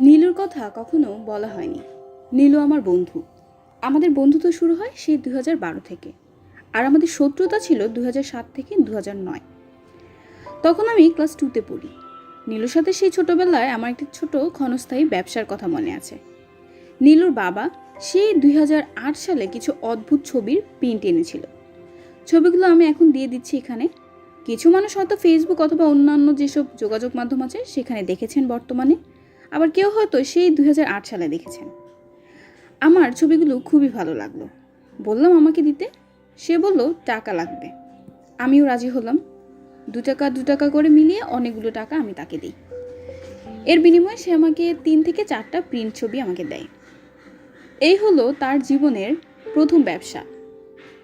নীলুর কথা কখনো বলা হয়নি। নীলু আমার বন্ধু। আমাদের বন্ধুত্ব শুরু হয় সেই দু থেকে। আর আমাদের শত্রুতা ছিল দু থেকে দু তখন আমি ক্লাস টুতে পড়ি। নীলুর সাথে সেই ছোটোবেলায় আমার একটি ছোট ক্ষণস্থায়ী ব্যবসার কথা মনে আছে। নীলুর বাবা সেই দুই হাজার আট সালে কিছু অদ্ভুত ছবির প্রিন্ট এনেছিল। ছবিগুলো আমি এখন দিয়ে দিচ্ছি এখানে। কিছু মানুষ হয়তো ফেসবুক অথবা অন্যান্য যেসব যোগাযোগ মাধ্যম আছে, সেখানে দেখেছেন বর্তমানে। আবার কেউ হয়তো সেই দু হাজার আট সালে দেখেছেন। আমার ছবিগুলো খুবই ভালো লাগল। বললাম আমাকে দিতে, সে বলল, টাকা লাগবে। আমিও রাজি হলাম। দু টাকা দু টাকা করে মিলিয়ে অনেকগুলো টাকা আমি তাকে দিই। এর বিনিময়ে সে আমাকে তিন থেকে চারটা প্রিন্ট ছবি আমাকে দেয়। এই হলো তার জীবনের প্রথম ব্যবসা।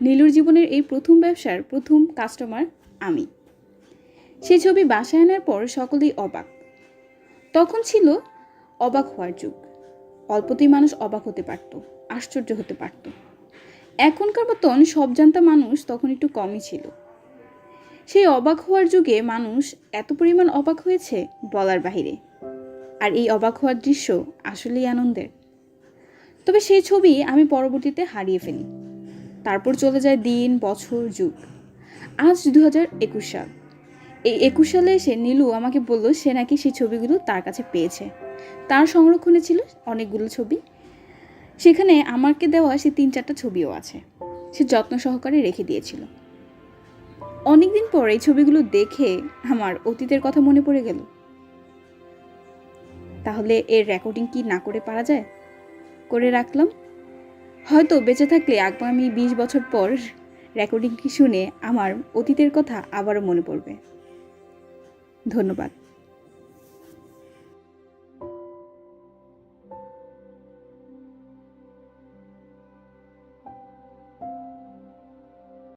নীলুর জীবনের এই প্রথম ব্যবসার প্রথম কাস্টমার আমি। সেই ছবি বাসায় আনার পর সকলেই অবাক। তখন ছিল অবাক হওয়ার যুগ। অল্পতেই মানুষ অবাক হতে পারত, আশ্চর্য হতে পারত। এখনকার মতন সব জানতা মানুষ তখন একটু কমই ছিল। সেই অবাক হওয়ার যুগে মানুষ এত পরিমাণ অবাক হয়েছে বলার বাহিরে। আর এই অবাক হওয়ার দৃশ্য আসলেই আনন্দের। তবে সেই ছবি আমি পরবর্তীতে হারিয়ে ফেলি। তারপর চলে যায় দিন, বছর, যুগ। আজ দু হাজার একুশ সাল। এই একুশ সালে এসে নীলু আমাকে বলল, সে নাকি সেই ছবিগুলো তার কাছে পেয়েছে। তার সংরক্ষণে ছিল অনেকগুলো ছবি। সেখানে আমাকে দেওয়া সে তিন চারটা ছবিও আছে। সে যত্ন সহকারে রেখে দিয়েছিল। অনেকদিন পর এই ছবিগুলো দেখে আমার অতীতের কথা মনে পড়ে গেল। তাহলে এর রেকর্ডিং কি না করে পারা যায়? করে রাখলাম। হয়তো বেঁচে থাকলে আগামী বিশ বছর পর রেকর্ডিংটি শুনে আমার অতীতের কথা আবারও মনে পড়বে। ধন্যবাদ।